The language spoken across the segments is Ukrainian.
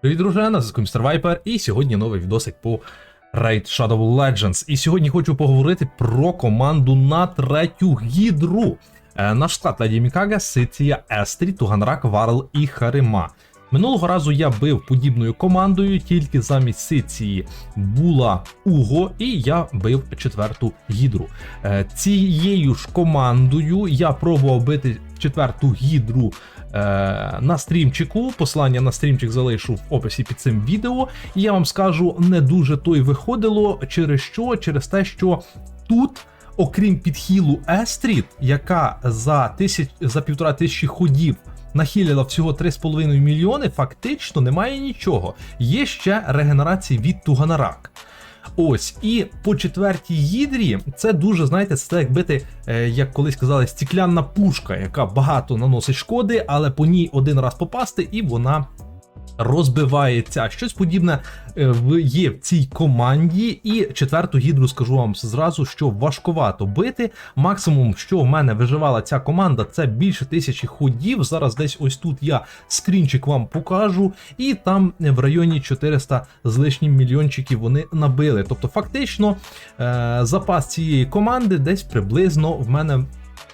Привіт, друже, на зв'язку Містер Вайпер, і сьогодні новий відосик по Raid Shadow Legends. І сьогодні хочу поговорити про команду на третю гідру. Е, наш склад Леді Мікага, Ситія, Естрі, Туганрак, Варл і Харима. Минулого разу я бив подібною командою, тільки замість Сиції була Уго, і я бив четверту гідру. Е, цією ж командою я пробував бити четверту гідру е, на стрімчику. Посилання на стрімчик залишу в описі під цим відео. І я вам скажу, не дуже то й виходило. Через що? Через те, що тут. Окрім підхілу Естріт, яка за тисяч за півтора тисячі ходів нахилила всього 3,5 мільйони, фактично немає нічого. Є ще регенерації від Туганарак. Ось, і по четвертій гідрі це дуже, знаєте, це як бити, е, як колись казали, стіклянна пушка, яка багато наносить шкоди, але по ній один раз попасти, і вона розбивається. Щось подібне е, є в цій команді. І четверту гідру скажу вам зразу, що важкувато бити. Максимум, що в мене виживала ця команда, це більше тисячі ходів. Зараз десь ось тут я скрінчик вам покажу, і там в районі 400 з лишнім мільйончиків вони набили. Тобто, фактично, е, запас цієї команди десь приблизно в мене.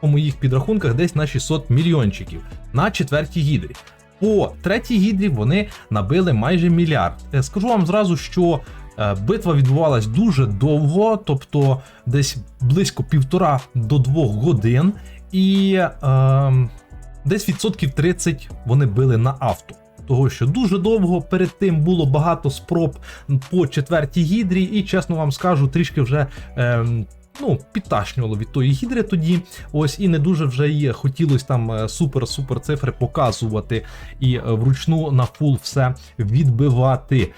По моїх підрахунках десь на 600 мільйончиків на четвертій гідрі. По третій гідрі вони набили майже мільярд. Е, Скажу вам зразу, що е, битва відбувалась дуже довго, тобто десь близько півтора до двох годин, і е, десь відсотків 30 вони били на авто. Того, що дуже довго перед тим було багато спроб по четвертій гідрі, і чесно вам скажу, трішки вже. Е, Ну, підташнювало від тої гідри тоді. Ось і не дуже вже її хотілося там супер-супер цифри показувати і е, вручну на фул все відбивати.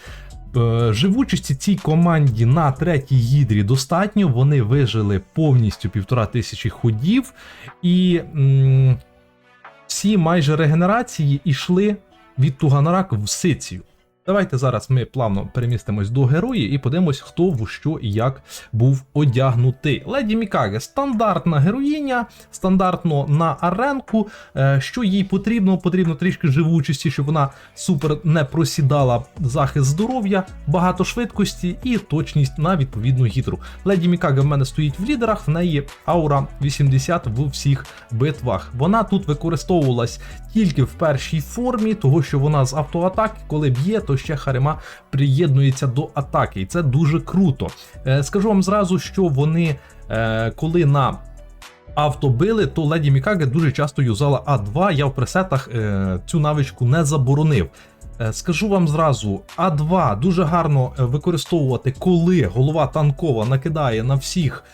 Е, Живучості цій команді на третій гідрі достатньо. Вони вижили повністю півтора тисячі ходів, і м, всі майже регенерації йшли від Туганарак в Сицію. Давайте зараз ми плавно перемістимось до герої і подивимось, хто в що і як був одягнутий. Леді Мікаге стандартна героїня, стандартно на аренку. Е, Що їй потрібно? Потрібно трішки живучості, щоб вона супер не просідала захист здоров'я, багато швидкості і точність на відповідну гідру. Леді Мікаге в мене стоїть в лідерах, в неї аура 80 в всіх битвах. Вона тут використовувалась тільки в першій формі, того що вона з автоатаки, коли б'є, то ще Харима приєднується до атаки, і це дуже круто. Е, Скажу вам зразу, що вони, е, коли на авто били, то Леді Мікаге дуже часто юзала А2. Я в пресетах е, цю навичку не заборонив. Скажу вам зразу, А2 дуже гарно використовувати, коли голова танкова накидає на всіх.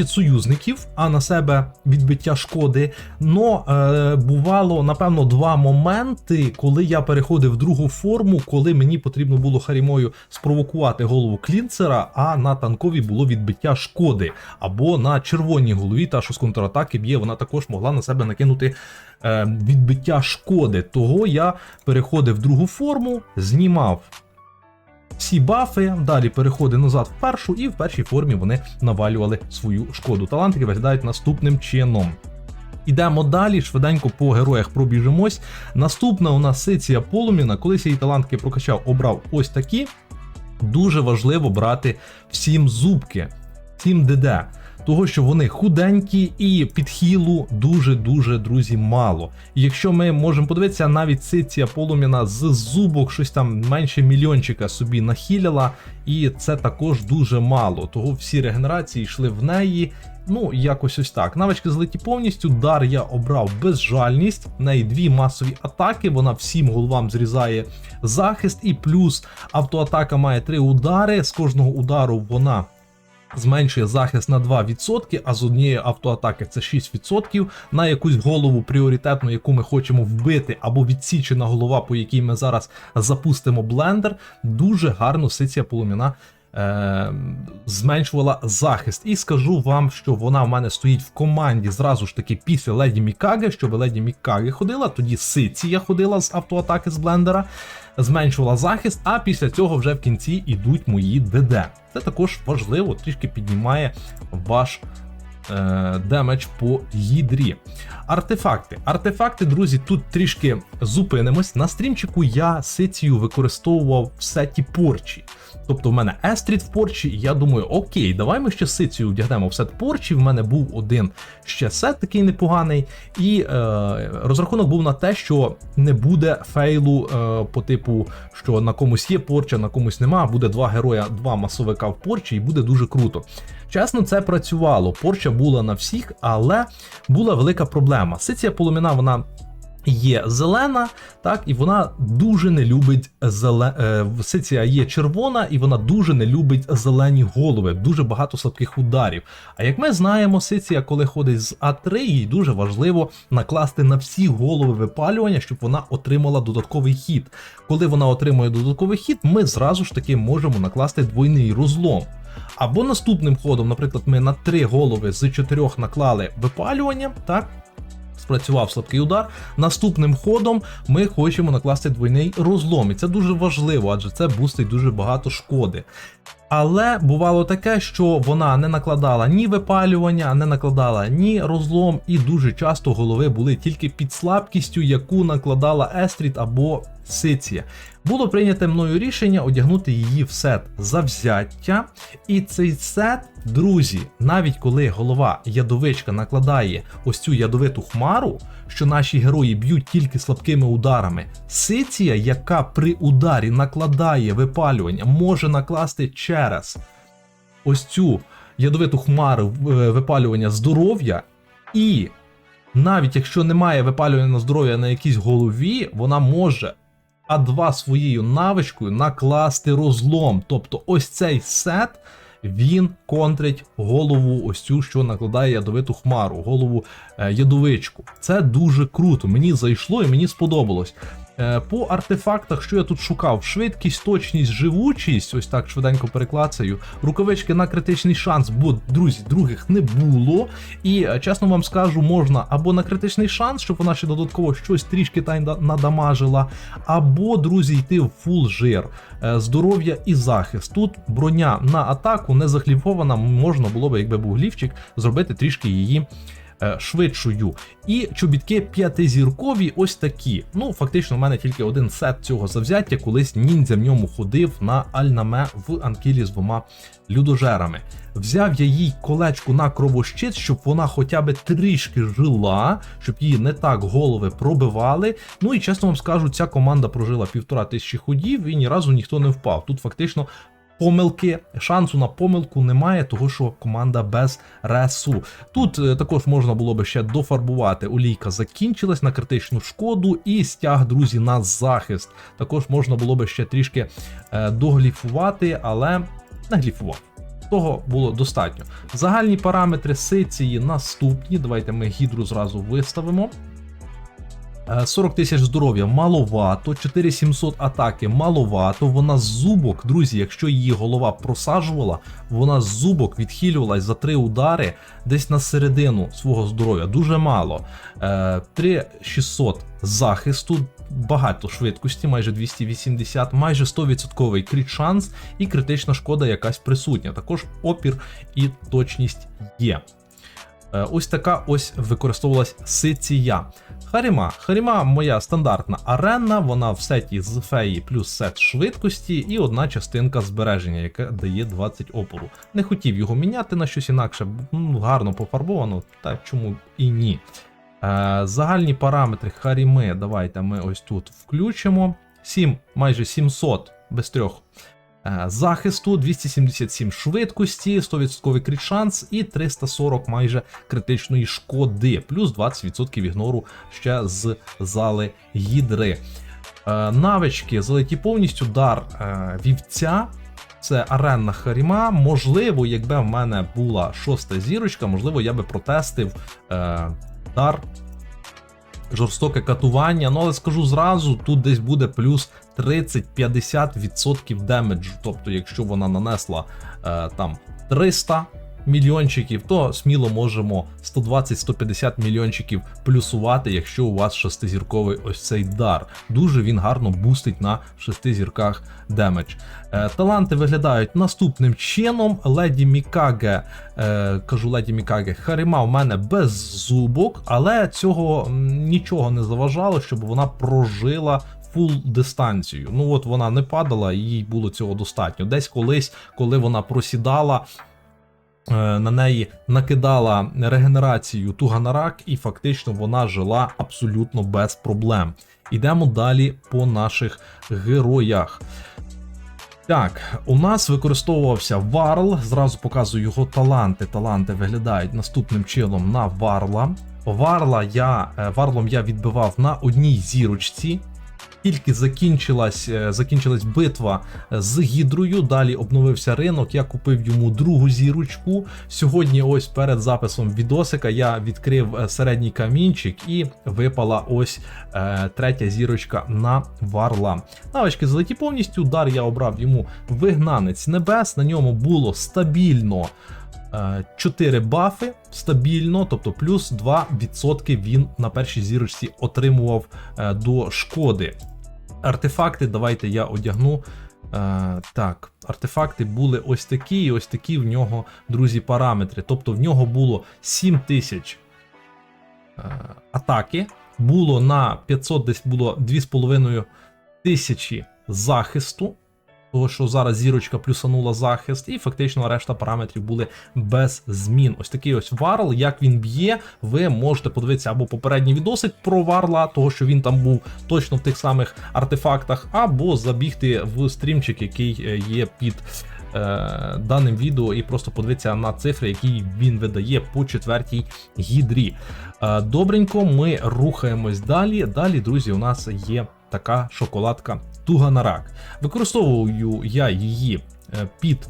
Ще союзників, а на себе відбиття шкоди. Но е, бувало, напевно, два моменти, коли я переходив в другу форму, коли мені потрібно було Харімою спровокувати голову клінцера, а на танковій було відбиття шкоди. Або на червоній голові, та що з контратаки б'є, вона також могла на себе накинути е, відбиття шкоди. Того я переходив в другу форму, знімав всі бафи, далі переходи назад в першу, і в першій формі вони навалювали свою шкоду. Талантики виглядають наступним чином. Ідемо далі, швиденько по героях пробіжимось. Наступна у нас сиція полуміна. Колись її талантки прокачав, обрав ось такі. Дуже важливо брати всім зубки, всім ДД. Того, що вони худенькі і підхілу дуже-дуже, друзі, мало. І якщо ми можемо подивитися, навіть сиція полум'яна з зубок щось там менше мільйончика собі нахиляла, і це також дуже мало. Того всі регенерації йшли в неї. Ну, якось ось так. Навички злиті повністю. Дар я обрав безжальність. В неї дві масові атаки. Вона всім головам зрізає захист, і плюс автоатака має три удари. З кожного удару вона зменшує захист на 2%, а з однієї автоатаки це 6%. На якусь голову пріоритетну, яку ми хочемо вбити, або відсічена голова, по якій ми зараз запустимо блендер. Дуже гарно сиція полум'яна. Е, зменшувала захист. І скажу вам, що вона в мене стоїть в команді зразу ж таки після Леді Мікаги, щоб Леді Мікаги ходила, тоді Сиція ходила з автоатаки з блендера, зменшувала захист, а після цього вже в кінці йдуть мої ДД. Це також важливо, трішки піднімає ваш демедж по гідрі. Артефакти. Артефакти, друзі, тут трішки зупинимось. На стрімчику я сицію використовував в сеті порчі. Тобто в мене Естріт в порчі, і я думаю, окей, давай ми ще сицію вдягнемо в сет порчі. В мене був один ще сет такий непоганий. І е, розрахунок був на те, що не буде фейлу е, по типу, що на комусь є порча, на комусь нема. Буде два героя, два масовика в порчі, і буде дуже круто. Чесно, це працювало. Порча була на всіх, але була велика проблема. Сиція полум'яна, вона. Є зелена, так, і вона дуже не любить зеле... е, Сиція є червона, і вона дуже не любить зелені голови, дуже багато слабких ударів. А як ми знаємо, Сиція, коли ходить з А3, їй дуже важливо накласти на всі голови випалювання, щоб вона отримала додатковий хід. Коли вона отримує додатковий хід, ми зразу ж таки можемо накласти двойний розлом. Або наступним ходом, наприклад, ми на три голови з чотирьох наклали випалювання, так? Спрацював слабкий удар. Наступним ходом ми хочемо накласти двойний розлом. І це дуже важливо, адже це бустить дуже багато шкоди. Але бувало таке, що вона не накладала ні випалювання, не накладала ні розлом, і дуже часто голови були тільки під слабкістю, яку накладала Естріт або Сиція. Було прийнято мною рішення одягнути її в сет завзяття. І цей сет, друзі, навіть коли голова ядовичка накладає ось цю ядовиту хмару, що наші герої б'ють тільки слабкими ударами, Сиція, яка при ударі накладає випалювання, може накласти через ось цю ядовиту хмару е, випалювання здоров'я, і навіть якщо немає випалювання здоров'я на якійсь голові, вона може А2 своєю навичкою накласти розлом. Тобто ось цей сет. Він контрить голову, ось цю, що накладає ядовиту хмару, голову е, ядовичку. Це дуже круто. Мені зайшло і мені сподобалось. Е, по артефактах, що я тут шукав: швидкість, точність, живучість, ось так швиденько переклацаю. Рукавички на критичний шанс, бо, друзі, других не було. І е, чесно вам скажу, можна або на критичний шанс, щоб вона ще додатково щось трішки та надамажила, або, друзі, йти в фул жир, Е, здоров'я і захист. Тут броня на атаку не захліфована, можна було би, якби був глівчик, зробити трішки її. Е, Швидшою. І чобітки п'ятизіркові, ось такі. Ну, фактично, в мене тільки один сет цього завзяття. Колись ніндзя в ньому ходив на Альнаме в Анкілі з двома людожерами. Взяв я їй колечку на кровощит, щоб вона хоча б трішки жила, щоб її не так голови пробивали. Ну і чесно вам скажу, ця команда прожила півтора тисячі ходів і ні разу ніхто не впав. Тут фактично. Помилки, шансу на помилку немає, того що команда без ресу. Тут е, також можна було би ще дофарбувати. Олійка закінчилась на критичну шкоду і стяг, друзі, на захист. Також можна було би ще трішки е, догліфувати, але не гліфував. Того було достатньо. Загальні параметри сиції наступні. Давайте ми гідру зразу виставимо. Е, 40 тисяч здоров'я маловато, 4700 атаки маловато. Вона з зубок, друзі, якщо її голова просаджувала, вона з зубок відхилювалась за три удари десь на середину свого здоров'я. Дуже мало. Е, 3600 захисту, багато швидкості, майже 280, майже 100% кріт шанс і критична шкода якась присутня. Також опір і точність є. Е, Ось така ось використовувалась сиція. Харіма. Харіма моя стандартна арена, вона в сеті з феї плюс сет швидкості і одна частинка збереження, яка дає 20 опору. Не хотів його міняти на щось інакше, гарно пофарбовано, та чому і ні. Е, загальні параметри Харіми, давайте ми ось тут включимо. 7, майже 700 без трьох захисту, 277 швидкості, 100% крит шанс і 340 майже критичної шкоди, плюс 20% ігнору ще з зали гідри. Е, Навички залеті повністю дар е, вівця. Це аренна харіма. Можливо, якби в мене була шоста зірочка, можливо, я би протестив е, дар жорстоке катування. Ну, але скажу зразу, тут десь буде плюс 30-50% демеджу. Тобто, якщо вона нанесла е, там 300 мільйончиків, то сміло можемо 120-150 мільйончиків плюсувати, якщо у вас шестизірковий ось цей дар. Дуже він гарно бустить на шести зірках демедж. Е, таланти виглядають наступним чином. Леді Мікаге, е, кажу Леді Мікаге, Харіма в мене без зубок, але цього нічого не заважало, щоб вона прожила фул дистанцію. Ну от вона не падала, їй було цього достатньо. Десь колись, коли вона просідала. е, На неї накидала регенерацію Туганарак, і фактично вона жила абсолютно без проблем. Ідемо далі по наших героях. Так, у нас використовувався Варл. Зразу показую його таланти. Таланти виглядають наступним чином на Варла. Варла я, е, Варлом я відбивав на одній зірочці. Тільки закінчилась, е, закінчилась битва з гідрою. Далі обновився ринок. Я купив йому другу зірочку. Сьогодні, ось перед записом відосика, я відкрив е, середній камінчик і випала ось е, третя зірочка на варла. Навички злеті повністю. Дар я обрав йому вигнанець небес. На ньому було стабільно. 4 бафи стабільно, тобто плюс 2% він на першій зірочці отримував е, до шкоди. Артефакти, давайте я одягну. Е, так, артефакти були ось такі, і ось такі в нього, друзі, параметри. Тобто в нього було 7000 е, атаки, було на 500, десь було 2,5 тисячі захисту. Того, що зараз зірочка плюсанула захист, і фактично решта параметрів були без змін. Ось такий ось варл, як він б'є, ви можете подивитися або попередній відосик про варла, того що він там був точно в тих самих артефактах, або забігти в стрімчик, який е, є під е, даним відео, і просто подивитися на цифри, які він видає по четвертій гідрі. Е, добренько, ми рухаємось далі. Далі, друзі, у нас є така шоколадка Туганарак. Використовую я її е, під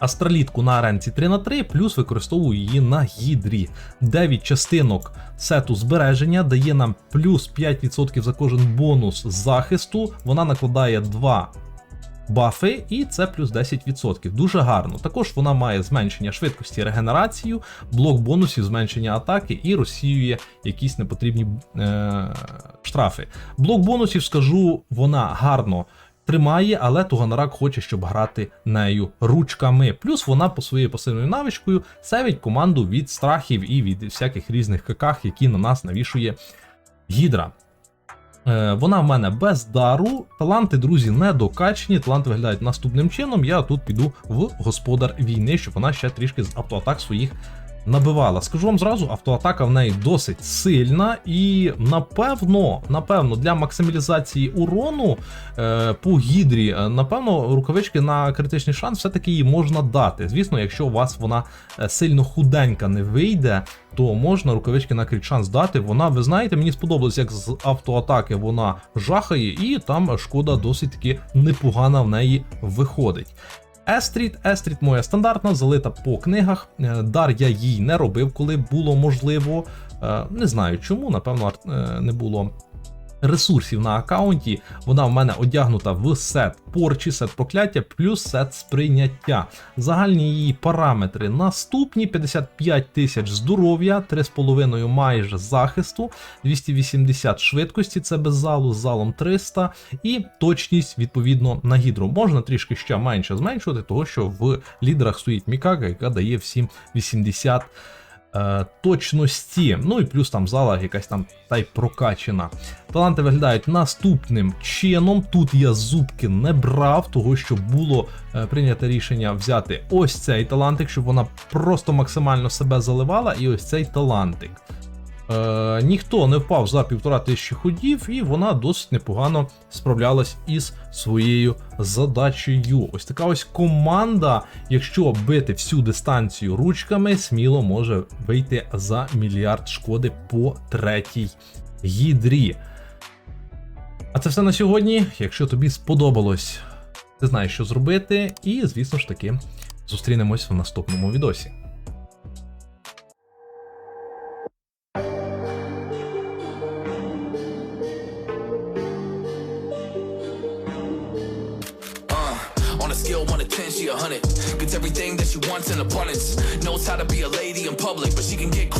астралітку на аренці 3 на 3 плюс використовую її на гідрі. 9 частинок сету збереження дає нам плюс 5% за кожен бонус захисту. Вона накладає 2 бафи, і це плюс 10%. Дуже гарно. Також вона має зменшення швидкості регенерацію, блок бонусів, зменшення атаки і розсіює якісь непотрібні е- штрафи. Блок бонусів, скажу, вона гарно. Тримає, але Туганарак хоче, щоб грати нею ручками. Плюс вона по своєю пасивною навичкою сейвить команду від страхів і від всяких різних каках, які на нас навішує Гідра. Е, Вона в мене без дару. Таланти, друзі, не докачені. Таланти виглядають наступним чином. Я тут піду в господар війни, щоб вона ще трішки з автоатак своїх набивала. Скажу вам зразу, автоатака в неї досить сильна, і напевно, напевно, для максималізації урону е, по гідрі, е, напевно, рукавички на критичний шанс все-таки її можна дати. Звісно, якщо у вас вона е, сильно худенька не вийде, то можна рукавички на крит шанс дати. Вона, ви знаєте, мені сподобалось, як з автоатаки вона жахає, і там шкода досить таки непогана в неї виходить. Естріт, Естріт моя стандартна, залита по книгах. Е, Дар я їй не робив, коли було можливо. Е, Не знаю чому, напевно, е, не було ресурсів на аккаунті. Вона в мене одягнута в сет порчі, сет прокляття, плюс сет сприйняття. Загальні її параметри наступні: 55 тисяч здоров'я, 3,5 майже захисту, 280 швидкості, це без залу, з залом 300, і точність відповідно на гідру. Можна трішки ще менше зменшувати, того що в лідерах стоїть Мікага, яка дає всім 80 е, точності. Ну і плюс там зала якась там та й прокачена. Таланти виглядають наступним чином. Тут я зубки не брав, того що було е, прийнято рішення взяти ось цей талантик, щоб вона просто максимально себе заливала, і ось цей талантик. Е, ніхто не впав за півтора тисячі ходів, і вона досить непогано справлялась із своєю задачею. Ось така ось команда, якщо бити всю дистанцію ручками, сміло може вийти за мільярд шкоди по третій гідрі. А це все на сьогодні. Якщо тобі сподобалось, ти знаєш, що зробити, і, звісно ж таки, зустрінемось в наступному відосі. Can get